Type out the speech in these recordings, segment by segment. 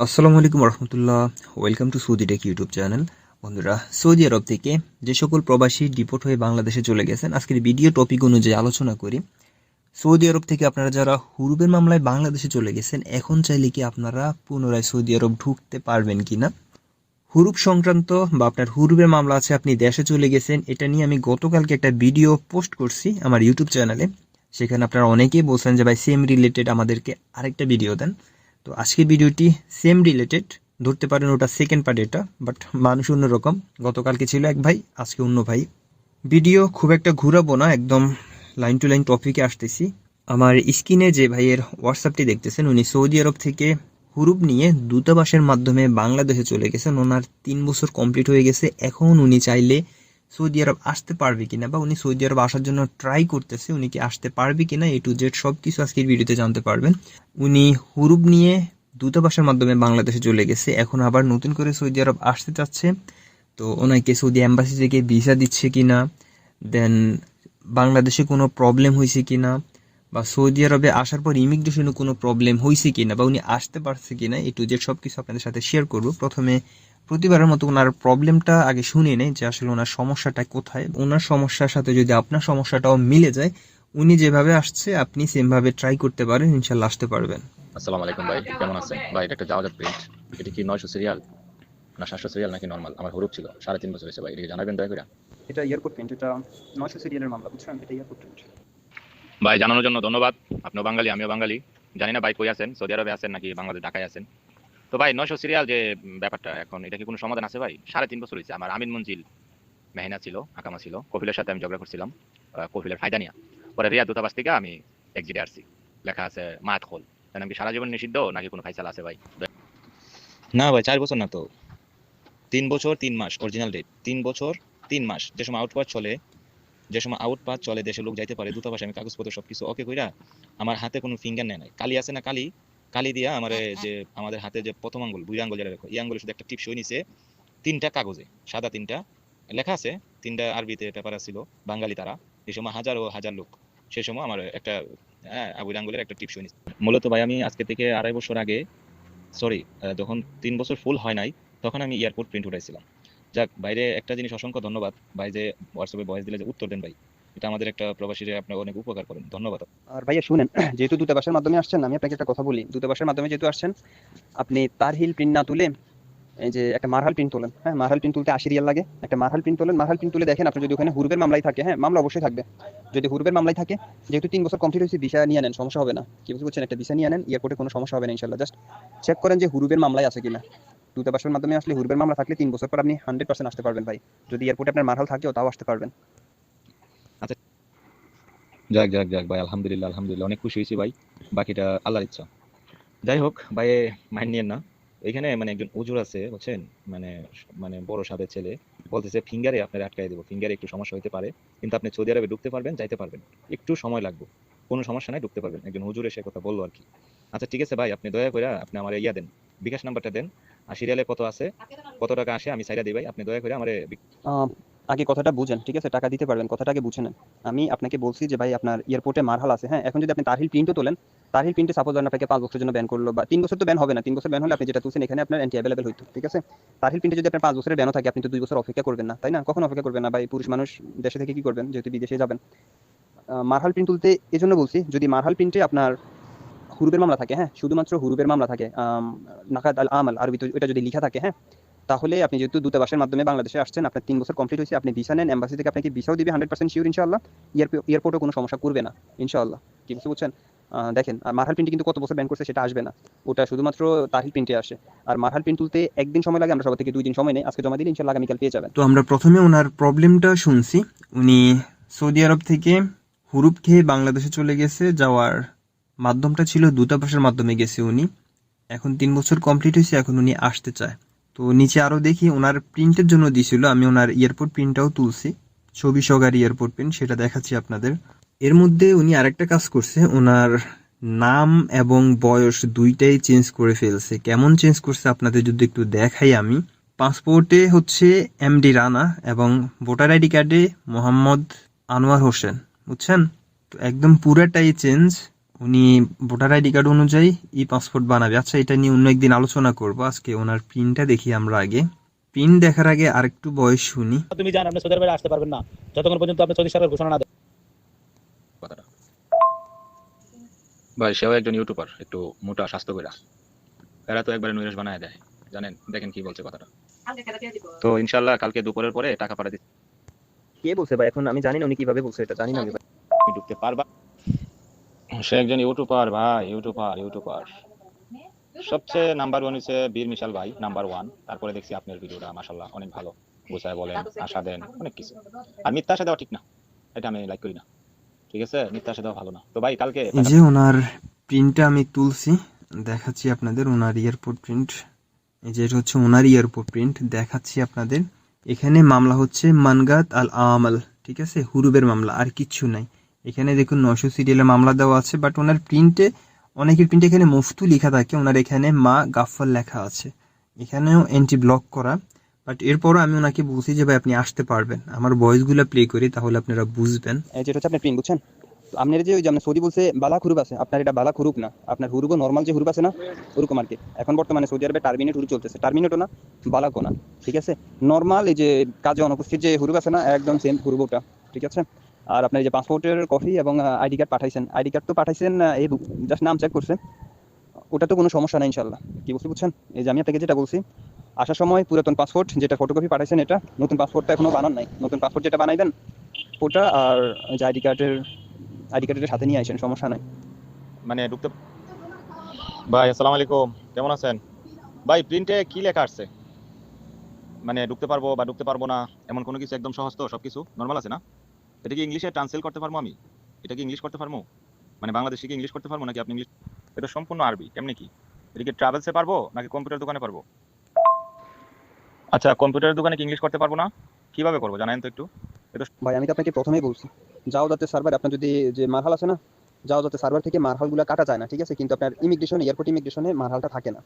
আসসালামু আলাইকুম রহমতুল্লাহ welcome to Saudi tech YouTube channel বন্ধুরা সৌদি আরব থেকে যে সকল প্রবাসী ডিপোর্ট হয়ে বাংলাদেশে চলে গেছেন, আজকের ভিডিও টপিক অনুযায়ী আলোচনা করি। সৌদি আরব থেকে আপনারা যারা হুরুবের মামলায় বাংলাদেশে চলে গেছেন, এখন চাইলে কি আপনারা পুনরায় সৌদি আরব ঢুকতে পারবেন কিনা? হুরুপ সংক্রান্ত বা আপনার হুরুবের মামলা আছে, আপনি দেশে চলে গেছেন, এটা নিয়ে আমি গতকালকে একটা ভিডিও পোস্ট করছি আমার ইউটিউব চ্যানেলে সেখানে আপনারা অনেকেই বলছেন যে, ভাই সেম রিলেটেড আমাদেরকে আরেকটা ভিডিও দেন। তো আজকের ভিডিওটি সেম রিলেটেড ধরতে পারেন ওটা সেকেন্ড পার্ট এটা বাট মানুষ অন্যরকম গতকালকে ছিল এক ভাই, আজকে অন্য ভাই। ভিডিও খুব একটা ঘুরাবো না, একদম লাইন টু লাইন টপিকে আসতেছি। আমার স্ক্রিনে যে ভাইয়ের হোয়াটসঅ্যাপটি দেখতেছেন, উনি সৌদি আরব থেকে হুরুপ নিয়ে দূতাবাসের মাধ্যমে বাংলাদেশে চলে গেছেন। ওনার তিন বছর কমপ্লিট হয়ে গেছে। এখন উনি চাইলে সৌদি আরব আসতে পারবে কিনা বা উনি সৌদি আরব আসার জন্য ট্রাই করতেছে, উনি কি আসতে পারবে কিনা এ টু জেড সব কিছু আজকের ভিডিওতে জানতে পারবেন। উনি হুরুপ নিয়ে দূতাবাসের মাধ্যমে বাংলাদেশে চলে গেছে, এখন আবার নতুন করে সৌদি আরব আসতে চাচ্ছে। তো ওনাকে সৌদি অ্যাম্বাসি থেকে ভিসা দিচ্ছে কিনা দেন বাংলাদেশে কোনো প্রবলেম হয়েছে কিনা, বা সৌদি আরবে আসার পর ইমিগ্রেশনে কোনো প্রবলেম হয়েছে কিনা, বা উনি আসতে পারছে কিনা এ টু জেড সব কিছু আপনাদের সাথে শেয়ার করব। প্রথমে প্রতিবারের মতো ওনার প্রবলেমটা আগে শুনে নেই যে আসলে ওনার সমস্যাটা কোথায়। ওনার সমস্যার সাথে যদি আপনার সমস্যাটাও মিলে যায় উনি যেভাবে আসছে আপনি সেমভাবে ট্রাই করতে পারেন ইনশাল্লাহ আসতে পারবেন। আসসালামু আলাইকুম ভাই কেমন আছেন? ভাই এটা একটা জাওয়াজাত প্রিন্ট এটা কি নয়শো সিরিয়াল না সাতশো সিরিয়াল নাকি নর্মাল আমার হরুপ ছিল সাড়ে তিন বছর হয়েছে ভাই এটা কি জানাবেন দয়া করে। এটা এয়ারপোর্ট প্রিন্ট এটা নয়শো সিরিয়ালের মামলা বুঝছেন? এটা এয়ারপোর্ট প্রিন্ট ভাই জানানোর জন্য ধন্যবাদ। আপনিও বাঙালি আমিও বাঙালি। জানি না ভাই কই আছেন সৌদি আরবে আছেন নাকি বাংলাদেশ ঢাকায় আছেন? তো ভাই নয়শো সিরিয়াল যে ব্যাপারটা এখন এটা কি কোনো সমাধান আছে ভাই? সাড়ে তিন বছর হয়েছে আমার আমিন মঞ্জিল মেহনা ছিল আকামা ছিল কপিলের সাথে আমি ঝগড়া করছিলাম আহ, কপিলের ফায়দা নিয়া। পরে রিয়া দূতাবাস থেকে আমি এক্সিটে আসছি। লেখা আছে মাত খোল। তাই নাকি সারা জীবন নিষিদ্ধ নাকি কোনো ফাইসালা আছে ভাই? না ভাই চার বছর না তো। তিন বছর তিন মাস অরিজিনাল ডেট তিন বছর তিন মাস। যে সময় আউট পাস চলে যে সময় আউট পাস চলে দেশে লোক যাইতে পারে দূতাবাসে আমি কাগজপত্র সবকিছু ওকে কইরা আমার হাতে কোনো ফিঙ্গার নেয় নাই। কালি আছে না কালি কালি দিয়া আমার যে আমাদের হাতে যে প্রথম আঙ্গুল দুই আঙ্গুল যেটা রেখো এই আঙ্গুলের শুধু একটা টিপ সই নিছে তিনটা কাগজে সাদা তিনটা লেখা আছে তিনটা আরবিতে পেপার ছিল বাঙালি তারা এই সময় হাজার ও হাজার লোক সে সময় আমার একটা হ্যাঁ আবুল আঙ্গুলের একটা টিপ নিছে। মূলত ভাই আমি আজকে থেকে আড়াই বছর আগে সরি যখন তিন বছর ফুল হয় নাই তখন আমি এয়ারপোর্ট প্রিন্ট উঠাইছিলাম। যাক বাইরে একটা জিনিস অসংখ্য ধন্যবাদ ভাই যে হোয়াটসঅ্যাপে ভয়েস দিলে যে উত্তর দেন ভাই। এটা আমাদের একটা প্রবাসীরা আপনার অনেক উপকার করেন। ধন্যবাদ আর ভাইয়া শুনেন, যেহেতু দূতাবাসের মাধ্যমে আসছেন, আমি আপনাকে একটা কথা বলি। দূতাবাসের মাধ্যমে যেহেতু আসছেন, আপনি তার হিল প্রিন্ট না তুলে, এই যে একটা মারহাল প্রিন্ট তোলেন হ্যাঁ? মারহাল প্রিন্ট তুলতে আশি রিয়াল লাগে। একটা মারহাল প্রিন্ট তোলেন, মারহাল প্রিন্ট তুলে দেখেন, আপনি যদি ওখানে হুরুবের মামলাই থাকে হ্যাঁ? মামলা অবশ্যই থাকবে। যদি হুরুবের মামলাই থাকে, যেহেতু তিন বছর কমপ্লিট হয়েছে, ভিসা নিয়ে নেন, সমস্যা হবে না। কি পারছেন? একটা ভিসা নিয়ে নেন এয়ারপোর্টে কোনো সমস্যা হবে না ইনশাল্লাহ জাস্ট চেক করেন যে হুরুবের মামলাই আছে কিনা। দূতাবাসের মাধ্যমে আসলে হুরুবের মামলা থাকলে তিন বছর পর আপনি হান্ড্রেড পার্সেন্ট আসতে পারবেন ভাই। যদি এয়ারপোর্টে আপনার মারহাল থাকেও, তাও আসতে পারবেন। যাক যাক যাক, ভাই, আলহামদুলিল্লাহ আলহামদুলিল্লাহ। অনেক খুশি হয়েছি, ভাই। বাকিটা আল্লাহর ইচ্ছা। যাই হোক, ভাই মাইন্ড নিয়েন না। এখানে মানে একজন উজুর আছে, বুঝছেন? মানে মানে বড় সাদের ছেলে। বলতেছে, ফিঙ্গারে আপনার আটকাই দেবো। ফিঙ্গারে একটু সমস্যা হতে পারে। কিন্তু আপনি সৌদি আরবে ঢুকতে পারবেন, যাইতে পারবেন। একটু সময় লাগবে। কোনো সমস্যা নাই, ঢুকতে পারবেন। একজন হুজুর এসে কথা বলল আর কি। আচ্ছা ঠিক আছে, ভাই, আপনি দয়া করে আপনি আমার ইয়া দেন। বিকাশ নাম্বারটা দেন। আর সিরিয়ালে কত আছে? কত টাকা আসে? আমি সাইডা দিই, ভাই। আপনি দয়া করে আমার আগে কথাটা বুঝেন, ঠিক আছে? টাকা দিতে পারবেন, কথাটা আগে বুঝে নেন। আমি আপনাকে বলছি যে, ভাই, আপনার এয়ারপোর্টে মারহাল আছে। হ্যাঁ এখন যদি আপনি তারহিল প্রিন্টও তোলেন, তারহিল প্রিন্টে সাপোজ ধরেন আপনাকে পাঁচ বছরের জন্য ব্যান করল বা তিন বছর তো ব্যান হবে না, তিন বছর ব্যান হলে আপনি যেটা তুলছেন, এখানে আপনার অ্যান্টি অ্যাভেলেবল হইতো, ঠিক আছে? তারহিল প্রিন্টে যদি আপনার পাঁচ বছরের ব্যানও থাকে, আপনি তো দুই বছর অপেক্ষা করবেন না, তাই না? কখন অপেক্ষা করবেন না? ভাই, পুরুষ মানুষ দেশে থেকে কি করবেন? যেহেতু বিদেশে যাবেন। মারহাল প্রিন্ট তুলতে এই জন্য বলছি, যদি মারহাল প্রিন্টে আপনার হুরুবের মামলা থাকে হ্যাঁ শুধুমাত্র হুরুবের মামলা থাকে নাকাদ আল আমাল আরবি ওইটা যদি লিখা থাকে হ্যাঁ তাহলে আপনি যেহেতু দূতাবাসের মাধ্যমে বাংলাদেশে আসছেন, আপনার তিন বছর কমপ্লিট হয়েছে, আপনি ভিসা নেন এম্বাসি থেকে আপনাকে ভিসাও দিবে হান্ড্রেড পার্সেন্ট শিওর ইনশাল্লাহ এয়ারপোর্টে কোনো সমস্যা করবে না ইনশাল্লাহ কি বুঝতে বুঝছেন? দেখেন, আর মারহাল প্রিন্টে কিন্তু কত বছর ব্যান করছে সেটা আসবে না। ওটা শুধুমাত্র তাহিল প্রিন্টে আসে। আর মারহাল প্রিন্ট তুলতে একদিন সময় লাগে, আমরা সবার থেকে দুই দিন সময় নেই। আজকে জমা দিলে ইনশাল্লাহ আগামীকাল পেয়ে যাবেন। তো আমরা প্রথমে ওনার প্রবলেমটা শুনছি। উনি সৌদি আরব থেকে হুরুপ খেয়ে বাংলাদেশে চলে গেছে, যাওয়ার মাধ্যমটা ছিল দূতাবাসের মাধ্যমে গেছে উনি। এখন তিন বছর কমপ্লিট হয়েছে, এখন উনি আসতে চায়। তো নিচে আরও দেখি, ওনার প্রিন্টের জন্য দিছিল, আমি ওনার এয়ারপোর্ট প্রিন্টটাও তুলছি। ছবি সহকারী এয়ারপোর্ট প্রিন্ট সেটা দেখাচ্ছি আপনাদের। এর মধ্যে উনি আরেকটা কাজ করছে, ওনার নাম এবং বয়স দুইটাই চেঞ্জ করে ফেলছে। কেমন চেঞ্জ করছে আপনাদের যদি একটু দেখাই আমি। পাসপোর্টে হচ্ছে এমডি রানা এবং ভোটার আইডি কার্ডে মোহাম্মদ আনোয়ার হোসেন, বুঝছেন? তো একদম পুরাটাই চেঞ্জ উনি ভোটার আইডি কার্ড অনুযায়ী ই পাসপোর্ট বানাবে। আচ্ছা এটা নিয়ে অন্য একদিন আলোচনা করব। আজকে ওনার প্রিন্টটা দেখি আমরা আগে। প্রিন্ট দেখার আগে আরেকটু বয়স শুনি। তুমি জান আপনি সৌদি আরবে আসতে পারবেন না। যতক্ষণ পর্যন্ত আপনি সৌদি সরকার ঘোষণা না কথাটা। ভাই সেও একজন ইউটিউবার একটু মোটা স্বাস্থ্য কইরা এরা তো একবারে নৈরাশ বানায় দেয়। জানেন? দেখেন কি বলছে কথাটা। তো ইনশাআল্লাহ কালকে দুপুরের পরে টাকা পাঠা দিতে কে বলছে ভাই? এখন আমি জানি না উনি কীভাবে বলছে এটা জানি না আমি ভাই। ঢুকতে পারবা? সে একজন ইউটিউবার ভাই ইউটিউবার ইউটিউবার সবচেয়ে নাম্বার ওয়ান হচ্ছে বীর মিশাল ভাই নাম্বার ওয়ান তারপরে দেখছি আপনার ভিডিওটা মাশাল্লাহ অনেক ভালো। গোছায় বলেন, আশা দেন, অনেক কিছু। আর মিথ্যা দেওয়া ঠিক না। এটা আমি লাইক করি না। ঠিক আছে? মিথ্যা দেওয়া ভালো না। তো ভাই, কালকে যে ওনার প্রিন্টটা আমি তুলছি, দেখাচ্ছি আপনাদের ওনার এয়ারপোর্ট প্রিন্ট এই যে এটা হচ্ছে ওনার এয়ারপোর্ট প্রিন্ট দেখাচ্ছি আপনাদের। এখানে মামলা হচ্ছে মানগাত আল আমাল ঠিক আছে? হুরুবের মামলা, আর কিচ্ছু নাই। এখানে দেখুন নশো সিরিয়ালে মামলা দেওয়া আছে বাট ওনার প্রিন্টে অনেকের প্রিন্টে এখানে মুফতু লেখা থাকে, ওনার এখানে মা গাফফার লেখা আছে। এখানেও এন্ট্রি ব্লক করা বাট এরপরও আমি ওনাকে বলছি যে ভাই আপনি আসতে পারবেন। আমার ভয়েসগুলো প্লে করি, তাহলে আপনারা বুঝবেন। যেটা হচ্ছে আপনার প্রিন্ট বুঝছেন? আপনার যে ওই যে সৌদি বলছে, বালা খুরুপ আছে, আপনার এটা বালা খুরুপ না। আপনার হুরুবও নর্মাল যে হুরুপ আছে না, ওরকম আর কি। এখন বর্তমানে সৌদি আরবে টার্মিনেট হুরুপ চলতেছে। টার্মিনেটও না বালাকো না ঠিক আছে? নর্মাল এই যে কাজে অনুপস্থিত যে হুরুপ আছে না, একদম সেম হুরুপ ঠিক আছে? আর আপনার যে পাসপোর্টের কপি এবং আইডি কার্ড পাঠাইছেন। আইডি কার্ড তো পাঠাইছেন এই জাস্ট নাম চেক করছেন ওটা তো কোনো সমস্যা নাই ইনশাল্লাহ কি বলছি বুঝছেন? এই যে আমি আপনাকে যেটা বলছি, আসার সময় পুরাতন পাসপোর্ট যেটা ফটোকপি পাঠাইছেন এটা, নতুন পাসপোর্টটা এখনও বানান নাই। নতুন পাসপোর্ট যেটা বানাইবেন, ওটা আর যে আইডি কার্ডের আইডি কার্ডের সাথে নিয়ে আসেন, সমস্যা নাই। মানে ঢুকতে ভাই, আসসালামু আলাইকুম। কেমন আছেন? ভাই প্রিন্টে কি লেখা আসছে মানে ঢুকতে পারব বা ঢুকতে পারব না, এমন কোনো কিছু একদম সহজ তো সবকিছু? নর্মাল আছে না? এটা কি ইংলিশে ট্রান্সলেট করতে পারব আমি? এটা কি ইংলিশ করতে পারব? মানে বাংলাদেশে কি ইংলিশ করতে পারব নাকি আপনি ইংলিশ এটা সম্পূর্ণ আরবি কেমনি কি? এটা কি ট্রাভেলসে পারব নাকি কম্পিউটার দোকানে পারব? আচ্ছা কম্পিউটারের দোকানে কি ইংলিশ করতে পারব না? কীভাবে করব, জানেন তো একটু? ভাই, আমি তো আপনাকে প্রথমেই বলছি, যাও যাতে সার্ভার আপনার যদি যে মারহাল আছে না, যাও যাতে সার্ভার থেকে মারহালগুলো কাটা যায় না, ঠিক আছে? কিন্তু আপনার ইমিগ্রেশন এয়ারপোর্ট ইমিগ্রেশনে মারহালটা থাকে না।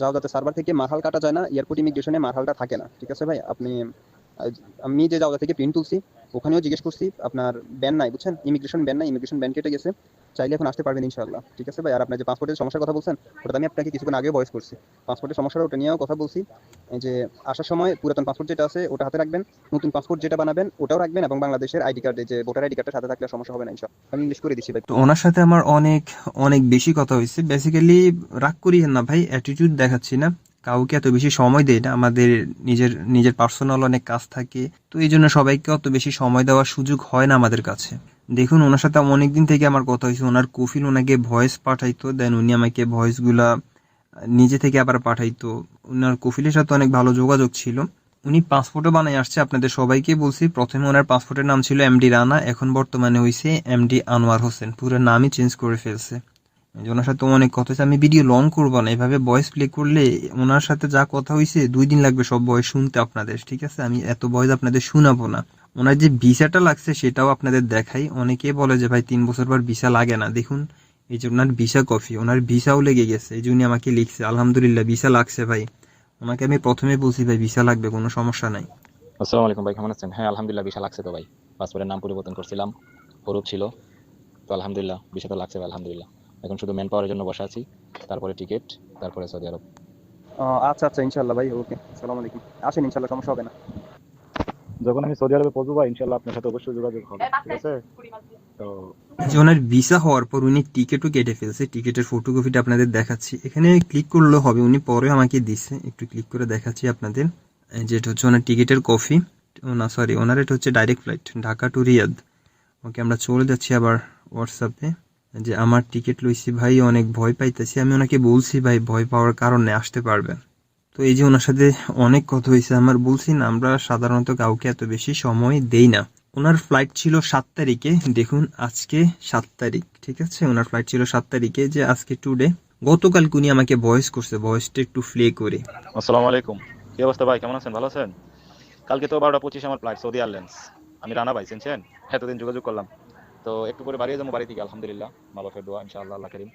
যাও যাতে সার্ভার থেকে মারহাল কাটা যায় না এয়ারপোর্ট ইমিগ্রেশনে মারহালটা থাকে না, ঠিক আছে ভাই? আপনি আমি যে জায়গা থেকে প্রিন্ট তুলছি, ওখানেও জিজ্ঞেস করছি, আপনার ব্যান নাই, বুঝছেন? ইমিগ্রেশন ব্যান নাই ইমিগ্রেশন ব্যান কেটে গেছে। চাইলে এখন আসতে পারবেন ইনশাআল্লাহ। ঠিক আছে ভাই? আর আপনার যে পাসপোর্টের সমস্যার কথা বলছেন, ওটা আমি আপনাকে কিছুক্ষণ আগে ভয়েস করছি। পাসপোর্টের সমস্যাটা ওটা নিয়েও কথা বলছি। যে আসার সময় পুরাতন পাসপোর্ট যেটা আছে, ওটা হাতে রাখবেন। নতুন পাসপোর্ট যেটা বানাবেন, ওটাও রাখবেন এবং বাংলাদেশের আইডি কার্ড যে ভোটার আইডি কার্ডের সাথে থাকলে সমস্যা হবে না ইনশাআল্লাহ। আমি ইংলিশ করে দিচ্ছি ভাই। তো ওনার সাথে আমার অনেক অনেক বেশি কথা হয়েছে। বেসিক্যালি রাগ করিয়েন না ভাই অ্যাটিটিউড দেখাচ্ছি না। কাউকে এত বেশি সময় দেয় না, আমাদের নিজের নিজের পার্সোনাল অনেক কাজ থাকে, তো এই জন্য সবাইকে অত বেশি সময় দেওয়ার সুযোগ হয় না আমাদের কাছে। দেখুন, ওনার সাথে অনেক দিন থেকে আমার কথা হয়েছে, ওনার কফিল ওনাকে ভয়েস পাঠাইতো দেন উনি আমাকে ভয়েসগুলা নিজে থেকে আবার পাঠাইতো। ওনার কফিলের সাথে অনেক ভালো যোগাযোগ ছিল। উনি পাসপোর্টও বানাই আসছে, আপনাদের সবাইকে বলছি, প্রথমে ওনার পাসপোর্টের নাম ছিল এমডি রানা এখন বর্তমানে হয়েছে এমডি আনোয়ার হোসেন পুরো নামই চেঞ্জ করে ফেলছে। ওনার সাথে অনেক কথা হয়েছে, আমি ভিডিও লং করব না। এভাবে ভয়েস প্লে করলে ওনার সাথে যা কথা হয়েছে, দুই দিন লাগবে সব ভয়েস শুনতে আপনাদের, ঠিক আছে? আমি এত ভয়েস আপনাদের শোনাবো না। ওনার যে ভিসাটা লাগছে, সেটাও আপনাদের দেখাই। অনেকে বলে যে, ভাই, তিন বছর পর ভিসা লাগে না। দেখুন, এই যে ওনার ভিসা কফি ওনার ভিসাও লেগে গেছে। এই যে উনি আমাকে লিখছে, আলহামদুলিল্লাহ, ভিসা লাগছে ভাই। ওনাকে আমি প্রথমে বলছি, ভাই, ভিসা লাগবে, কোনো সমস্যা নাই। আসসালামু আলাইকুম ভাই, কেমন আছেন? হ্যাঁ আলহামদুলিল্লাহ বিশাল লাগছে তো ভাই। পাসপোর্টের নাম পরিবর্তন করছিলাম হরুপ ছিল। তো আলহামদুলিল্লাহ বিষয় তো লাগছে আলহামদুলিল্লাহ। এখন শুধু ম্যান পাওয়ারের জন্য বসে আছি। তারপরে টিকিট তারপরে সৌদি আরব। আচ্ছা আচ্ছা ইনশাআল্লাহ ভাই ওকে আসসালামু আলাইকুম। আসেন ইনশাআল্লাহ সমস্যা হবে না। যখন আমি সৌদি আরবে পৌঁছবো ইনশাল্লাহ আপনার সাথে অবশ্যই যোগাযোগ হবে ঠিক আছে? তো যে ওনার ভিসা হওয়ার পর উনি টিকিটও কেটে ফেলছে টিকিটের ফটোকপিটা আপনাদের দেখাচ্ছি। এখানে ক্লিক করলেও হবে উনি পরে আমাকে দিচ্ছে একটু ক্লিক করে দেখাচ্ছি আপনাদের। যেটা হচ্ছে ওনার টিকিটের কফি না সরি ওনার এটা হচ্ছে direct flight Dhaka to Riyadh okay আমরা চলে যাচ্ছি আবার হোয়াটসঅ্যাপে যে আমার টিকিট লইছি ভাই, অনেক ভয় পাইতেছি। আমি ওনাকে বলছি, ভাই, ভয় পাওয়ার কারণে আসতে পারবেন। তো এই যে ওনার সাথে অনেক কথা হয়েছে আমার বলছি না, আমরা সাধারণত কাউকে এত বেশি সময় দেই না। ওনার ফ্লাইট ছিল সাত তারিখে, দেখুন আজকে সাত তারিখ, ঠিক আছে? ওনার ফ্লাইট ছিল সাত তারিখে যে আজকে টুডে গতকাল উনি আমাকে ভয়েস করছে ভয়েসটা একটু প্লে করে। আসসালামু আলাইকুম। কি অবস্থা ভাই, কেমন আছেন? ভালো আছেন? কালকে তো বারোটা পঁচিশ আমার ফ্লাইট সৌদি এয়ারলাইন্স আমি রানা ভাই, চিনছেন? এতদিন যোগাযোগ করলাম। তো একটু করে বাড়িয়ে যাব বাড়ি থেকে, আলহামদুলিল্লাহ। মা বাপের দোয়া, ইনশাআল্লাহ, আল্লাহ করিম।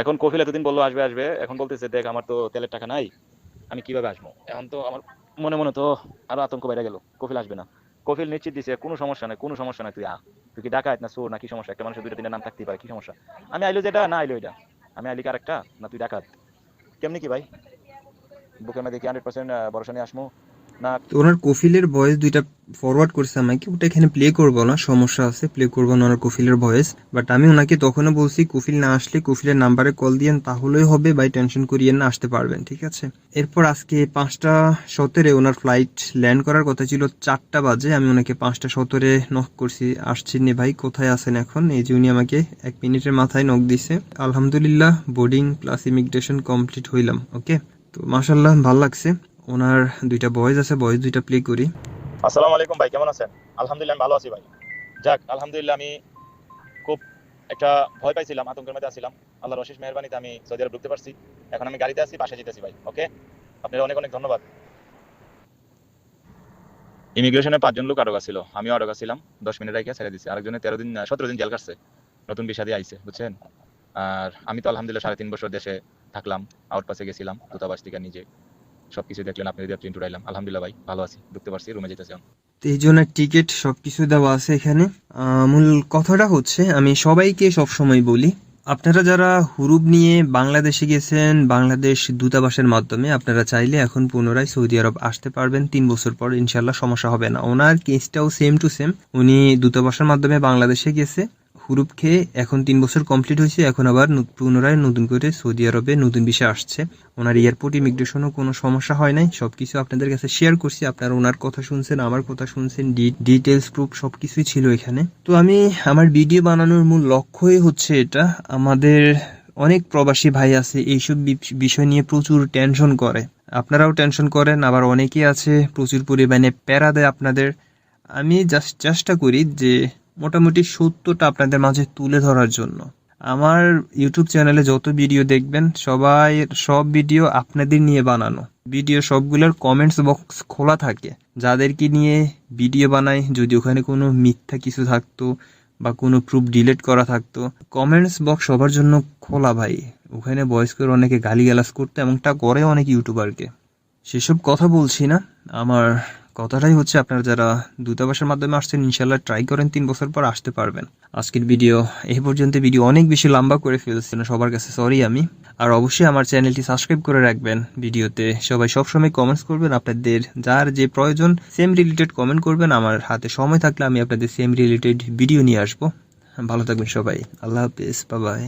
এখন কফিল এতদিন বলল আসবে আসবে। এখন বলতেছে, দেখ, আমার তো তেলের টাকা নাই, আমি কীভাবে আসব? এখন তো আমার মনে মনে তো আরও আতঙ্ক বেড়ে গেল, কফিল আসবে না। কফিল নিশ্চিত দিছে, কোনো সমস্যা নাই, কোনো সমস্যা নাই, তুই আ। তুই কি ডাকাত না চোর, না কি সমস্যা? একটা মানুষের দুইটা তিনটা নাম থাকতেই পারে, কি সমস্যা? আমি আইলো যেটা, না আইলো এটা। আমি আইলি কি আরেকটা না তুই ডাকাত? কেমনি কি ভাই? বুকের মধ্যে কি হান্ড্রেড পার্সেন্ট ভরসা নিয়ে আসমু? না তো ওনার কফিলের ভয়েস দুইটা ফরওয়ার্ড করছে আমাকে, ওটা এখানে প্লে করব না, সমস্যা আছে প্লে করব না ওনার কফিলের ভয়েস বাট আমি ওনাকে তখনও বলছি, কফিল না আসলে কফিলের নাম্বারে কল দিয়েন, তাহলেই হবে বাই টেনশন করিয়েন না, আসতে পারবেন, ঠিক আছে? এরপর আজকে পাঁচটা সতেরে ওনার ফ্লাইট ল্যান্ড করার কথা ছিল, চারটা বাজে, আমি ওনাকে পাঁচটা সতেরে নক করছি আসছেন নে ভাই, কোথায় আছেন এখন? এই যে উনি আমাকে এক মিনিটের মাথায় নক দিছে। আলহামদুলিল্লাহ বোর্ডিং প্লাস ইমিগ্রেশন কমপ্লিট হইলাম ওকে তো মাসাল্লাহ ভালো লাগছে। ওনার দুইটা বয়েজ আছে বয়েজ দুইটা প্লে করি। আসসালামু আলাইকুম ভাই, কেমন আছেন? আলহামদুলিল্লাহ আমি ভালো আছি ভাই। যাক, আলহামদুলিল্লাহ আমি খুব একটা ভয় পাইছিলাম, আতঙ্কের মধ্যে আছিলাম। আল্লাহর অশেষ মেহরবানিতে আমি সৌদি আরব ঢুকতে পারছি। এখন আমি গাড়িতে আছি, বাসায় যেতেছি ভাই, ওকে? আপনার অনেক অনেক ধন্যবাদ। ইমিগ্রেশনে পাঁচজন লোক আটকা ছিল আমিও আটকা ছিলাম দশ মিনিট রেখে ছেড়ে দিছি। আরেকজনে তেরো দিন সতেরো দিন জেল কাটছে নতুন বিষা দিয়ে আইছে, বুঝছেন? আর আমি তো আলহামদুলিল্লাহ সাড়ে তিন বছর দেশে থাকলাম আউটপাসে গেছিলাম, দূতাবাস থেকে নিজে। সবকিছু দেখলেন, আপনি যদি প্রিন্ট উঠাইলাম, আলহামদুলিল্লাহ ভাই, ভালো আছি, ঢুকতে পারছি রুমে যেতেছি এখন। তো এই জন্য টিকিট সবকিছু দেওয়া আছে এখানে। মূল কথাটা হচ্ছে, আমি সবাইকে সবসময় বলি, আপনারা যারা হুরুব নিয়ে বাংলাদেশে গেছেন, বাংলাদেশ দূতাবাসের মাধ্যমে, আপনারা চাইলে এখন পুনরায় সৌদি আরব আসতে পারবেন। তিন বছর পর ইনশাল্লাহ সমস্যা হবে না। ওনার কেসটাও সেম টু সেম উনি দূতাবাসের মাধ্যমে বাংলাদেশে গেছে। হুরুপ খেয়ে এখন তিন বছর কমপ্লিট হয়েছে, এখন আবার পুনরায় নতুন করে সৌদি আরবে নতুন বিষয় আসছে। ওনার এয়ারপোর্ট ইমিগ্রেশনও কোনো সমস্যা হয় নাই সব কিছু আপনাদের কাছে শেয়ার করছি, আপনারা ওনার কথা শুনছেন, আমার কথা শুনছেন ডিটেলস প্রুফ সব কিছুই ছিল এখানে। তো আমি আমার ভিডিও বানানোর মূল লক্ষ্যই হচ্ছে এটা, আমাদের অনেক প্রবাসী ভাই আছে, এইসব বিষয় নিয়ে প্রচুর টেনশন করে। আপনারাও টেনশন করেন, আবার অনেকেই আছে প্রচুর পরিমাণে প্যারা দেয় আপনাদের। আমি জাস্ট চেষ্টা করি যে মোটামুটি সত্যটা আপনাদের মাঝে তুলে ধরার জন্য। আমার ইউটিউব চ্যানেলে যত ভিডিও দেখবেন, সবাই সব ভিডিও আপনাদের নিয়ে বানানো। ভিডিও সবগুলোর কমেন্টস বক্স খোলা থাকে। যাদেরকে নিয়ে ভিডিও বানাই, যদি ওখানে কোনো মিথ্যা কিছু থাকতো বা কোনো প্রুফ ডিলিট করা থাকতো কমেন্টস বক্স সবার জন্য খোলা ভাই। ওখানে বয়স করে অনেকে গালিগালাজ করতে, এমনটা করে অনেক ইউটিউবারকে সেসব কথা বলছি না। আমার কথাটাই হচ্ছে আপনারা যারা দূতাবাসের মাধ্যমে আসছেন ইনশাল্লাহ ট্রাই করেন, তিন বছর পর আসতে পারবেন। আজকের ভিডিও এই পর্যন্ত ভিডিও অনেক বেশি লম্বা করে ফেলছেন সবার কাছে সরি আমি। আর অবশ্যই আমার চ্যানেলটি সাবস্ক্রাইব করে রাখবেন ভিডিওতে সবাই সবসময় কমেন্টস করবেন, আপনাদের যার যে প্রয়োজন সেম রিলেটেড কমেন্ট করবেন। আমার হাতে সময় থাকলে আমি আপনাদের সেম রিলেটেড ভিডিও নিয়ে আসব। ভালো থাকবেন সবাই। আল্লাহ হাফিজ বাবাই